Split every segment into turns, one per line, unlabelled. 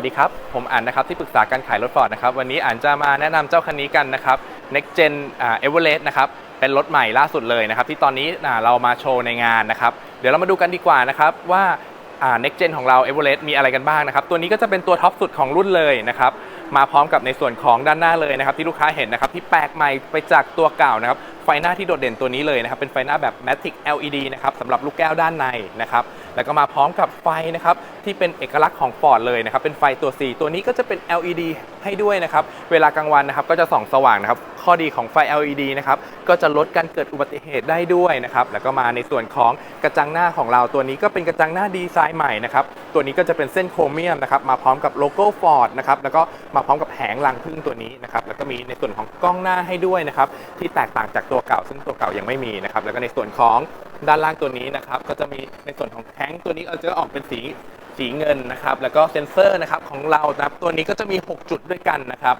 วัสดีครับ ผมอ่านนะครับที่ปรึกษาการขายรถฟอร์ดนะครับวันนี้อ่านจะมาแนะนำเจ้าคันนี้กันนะครับ Next Gen เอ่า Everest นะครับเป็นรถใหม่ล่าสุดเลยนะครับที่ตอนนี้เรามาโชว์ในงานนะครับเดี๋ยวเรามาดูกันดีกว่านะครับว่าอ่า Next Gen ของเรา Everest มีอะไรกันบ้างนะครับ ตัวนี้ก็จะเป็นตัวท็อปสุดของรุ่นเลยนะครับ มาพร้อมกับในส่วนของด้านหน้าเลยนะครับ ที่ลูกค้าเห็นนะครับ ที่แปลกใหม่ไปจากตัวเก่านะครับ ไฟหน้าที่โดดเด่นตัวนี้เลยนะครับ เป็นไฟหน้าแบบ Matic LED นะครับสำหรับลูกแก้วด้านในนะครับ แล้วก็มาพร้อมกับไฟนะครับที่เป็นเอกลักษณ์ของ Ford เลยนะครับเป็นไฟตัว C ตัวนี้ก็จะเป็น LED ให้ด้วยนะครับเวลากลางวันนะครับก็จะส่องสว่างนะครับข้อดีของไฟ LED นะครับก็จะลดการเกิดอุบัติเหตุได้ด้วยนะครับแล้วก็มาในส่วนของกระจังหน้าของเราตัวนี้ก็เป็นกระจังหน้าดีไซน์ใหม่นะครับตัวนี้ก็จะเป็นเส้นโครเมียมนะครับมาพร้อมกับโลโก้ Ford นะครับแล้วก็มาพร้อมกับแผงรังพึ่งตัวนี้นะครับแล้วก็มีในส่วนของกล้องหน้าให้ด้วยนะครับที่แตกต่างจากตัวเก่า ซึ่งตัวเก่ายังไม่มีนะครับแล้วก็ในส่วนของ ด้านล่างตัวนี้นะครับก็จะมีในส่วนของแท้งตัวนี้เราจะออกเป็นสีสีเงินนะครับ แล้วก็เซ็นเซอร์นะครับของเรานะครับตัวนี้ก็จะมี 6 จุดด้วยกันนะครับ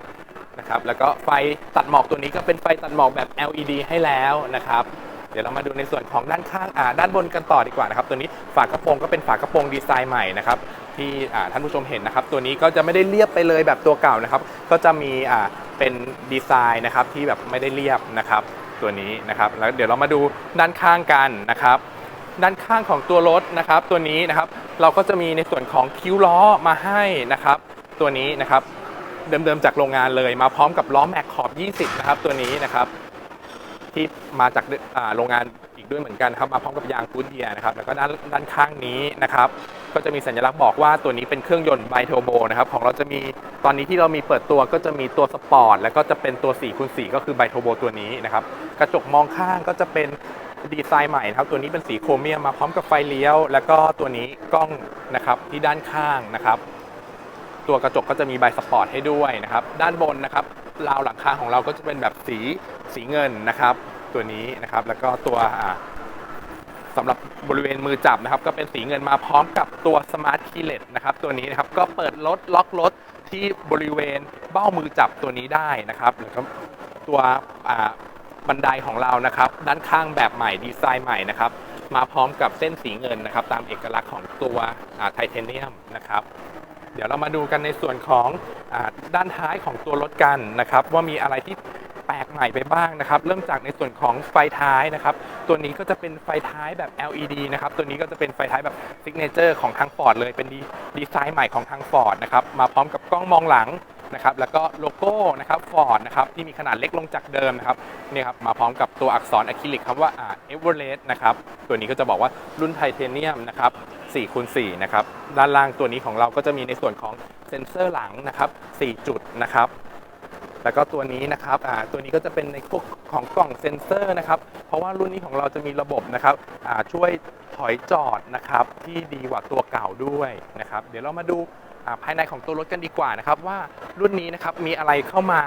นะครับ แล้วก็ไฟตัดหมอกตัวนี้ก็เป็นไฟตัดหมอกแบบ LED ให้แล้วนะครับ เดี๋ยวเรามาดูในส่วนของด้านข้างอ่าด้านบนกันต่อดีกว่านะครับ ตัวนี้ฝากระโปรงก็เป็นฝากระโปรงดีไซน์ใหม่นะครับที่อ่าท่านผู้ชมเห็นนะครับ ตัวนี้ก็จะไม่ได้เรียบไปเลยแบบตัวเก่านะครับ ก็จะมีอ่าเป็นดีไซน์นะครับที่แบบไม่ได้เรียบนะครับ ตัวนี้นะครับแล้วเดี๋ยวเรามาดูด้านข้างกันนะครับ ด้านข้างของตัวรถนะครับ ตัวนี้นะครับเราก็จะมีในส่วนของคิ้วล้อมาให้นะครับ ตัวนี้นะครับเดิมๆจากโรงงานเลยมาพร้อมกับล้อแม็กขอบ 20 นะครับตัวนี้นะครับที่มาจากโรงงาน ด้วยเหมือนกันครับมาพร้อมกับยางฟูดเดียนะครับแล้วก็ด้านด้านข้างนี้นะครับก็จะมีสัญลักษณ์บอกว่าตัวนี้เป็นเครื่องยนต์ไบเทอร์โบนะครับของเราจะมีตอนนี้ที่เรามีเปิดตัวก็จะมีตัวสปอร์ตแล้วก็จะเป็นตัว4คูณ4ก็คือไบเทอร์โบตัวนี้นะครับกระจกมองข้างก็จะเป็นดีไซน์ใหม่นะครับตัวนี้เป็นสีโครเมียมมาพร้อมกับไฟเลี้ยว แล้วก็ตัวนี้กล้องนะครับที่ด้านข้างนะครับตัวกระจกก็จะมีใบสปอร์ตให้ด้วยนะครับด้านบนนะครับราวหลังคาของเราก็จะเป็นแบบสีสีเงินนะครับ ตัวนี้นะครับ แล้วก็ตัวอ่าสำหรับบริเวณมือจับนะครับ ก็เป็นสีเงินมาพร้อมกับตัวสมาร์ทคีเลสนะครับ ตัวนี้นะครับก็เปิดรถล็อกรถที่บริเวณเบ้ามือจับตัวนี้ได้นะครับแล้วก็ตัวบันไดของเรานะครับ ด้านข้างแบบใหม่ดีไซน์ใหม่นะครับ มาพร้อมกับเส้นสีเงินนะครับ ตามเอกลักษณ์ของตัวไทเทเนียมนะครับเดี๋ยวเรามาดูกันในส่วนของอด้านท้ายของตัวรถกันนะครับ ว่ามีอะไรที่ ปลกใหม่ไปบ้างนะครับ เริ่มจากในส่วนของไฟท้ายนะครับ ตัวนี้ก็จะเป็นไฟท้ายแบบ LED นะครับ ตัวนี้ก็จะเป็นไฟท้ายแบบซิกเนเจอร์ของทาง Ford เลย เป็นดีดีไซน์ใหม่ของทาง Ford นะครับ มาพร้อมกับกล้องมองหลังนะครับ แล้วก็โลโก้นะครับ Ford นะครับ ที่มีขนาดเล็กลงจากเดิมนะครับ นี่ครับ มาพร้อมกับตัวอักษรอะคริลิกคำว่าอ่า Everest นะครับ ตัวนี้ก็จะบอกว่ารุ่นไทเทเนียมนะครับ4คูณ4นะครับ ด้านล่างตัวนี้ของเราก็จะมีในส่วนของเซ็นเซอร์หลังนะครับ 4 จุดนะครับ แล้วก็ตัวนี้นะครับตัวนี้ก็จะเป็นในพวกของกล่องเซ็นเซอร์นะครับ เพราะว่ารุ่นนี้ของเราจะมีระบบนะครับช่วยถอยจอดนะครับที่ดีกว่าตัวเก่าด้วยนะครับ เดี๋ยวเรามาดูภายในของตัวรถกันดีกว่านะครับ ว่ารุ่นนี้นะครับมีอะไรเข้ามา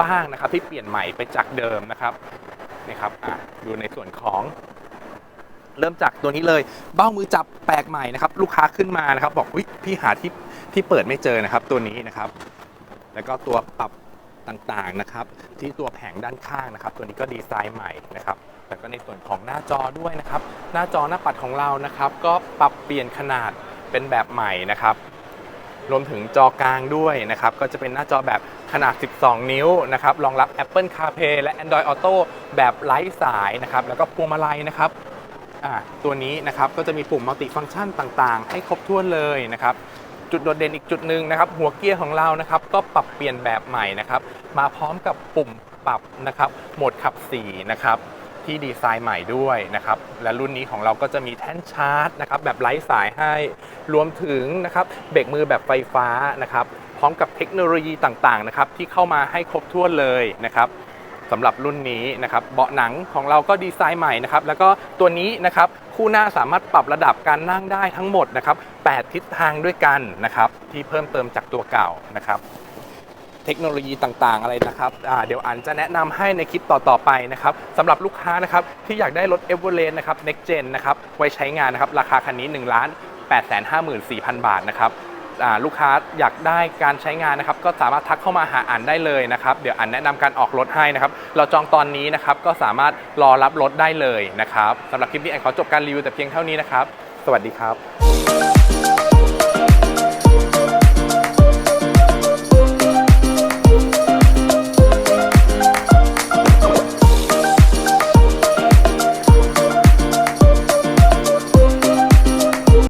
บ้างนะครับ ที่เปลี่ยนใหม่ไปจากเดิมนะครับนี่ครับดูในส่วนของเริ่มจากตัวนี้เลย เบ้ามือจับแปลกใหม่นะครับ ลูกค้าขึ้นมานะครับ บอกพี่หาที่ที่เปิดไม่เจอนะครับ ตัวนี้นะครับ แล้วก็ตัวปรับ ต่างๆนะครับที่ตัวแผงด้านข้างนะครับ ตัวนี้ก็ดีไซน์ใหม่นะครับแล้วก็ในส่วนของหน้าจอด้วยนะครับ หน้าจอหน้าปัดของเรานะครับ ก็ปรับเปลี่ยนขนาดเป็นแบบใหม่นะครับ รวมถึงจอกลางด้วยนะครับ ก็จะเป็นหน้าจอแบบขนาด 12 นิ้วนะครับรองรับ Apple CarPlay และ Android Auto แบบไร้สายนะครับ แล้วก็พวงมาลัยนะครับตัวนี้นะครับก็จะมีปุ่มมัลติฟัง c t ชันต่างๆ ให้ครบถ้วนเลยนะครับ จุดโดดเด่นอีกจุดหนึ่งนะครับ หัวเกียร์ของเรานะครับ ก็ปรับเปลี่ยนแบบใหม่นะครับ มาพร้อมกับปุ่มปรับนะครับ โหมดขับ4นะครับที่ดีไซน์ใหม่ด้วยนะครับ และรุ่นนี้ของเราก็จะมีแท่นชาร์จนะครับ แบบไร้สายให้ รวมถึงนะครับเบรกมือแบบไฟฟ้านะครับ พร้อมกับเทคโนโลยีต่างๆนะครับ ที่เข้ามาให้ครบถ้วนเลยนะครับ สำหรับรุ่นนี้นะครับเบาะหนังของเราก็ดีไซน์ใหม่นะครับแล้วก็ตัวนี้นะครับคู่หน้าสามารถปรับระดับการนั่งได้ทั้งหมดนะครับ8ทิศทางด้วยกันนะครับที่เพิ่มเติมจากตัวเก่านะครับเทคโนโลยีต่างๆ อะไรนะครับเดี๋ยวอันจะแนะนำให้ในคลิปต่อๆไปนะครับสำหรับลูกค้านะครับที่อยากได้รถ e v e r e s t นะครับ Next Gen นะครับไว้ใช้งานนะครับราคาคันนี้1ล้าน8 5 4 0 0 0 บาทนะครับ ลูกค้าอยากได้การใช้งานนะครับก็สามารถทักเข้ามาหาอันได้เลยนะครับเดี๋ยวอันแนะนำการออกรถให้นะครับเราจองตอนนี้นะครับก็สามารถรอรับรถได้เลยนะครับสำหรับคลิปนี้อันขอจบการรีวิวแต่เพียงเท่านี้นะครับ สวัสดีครับ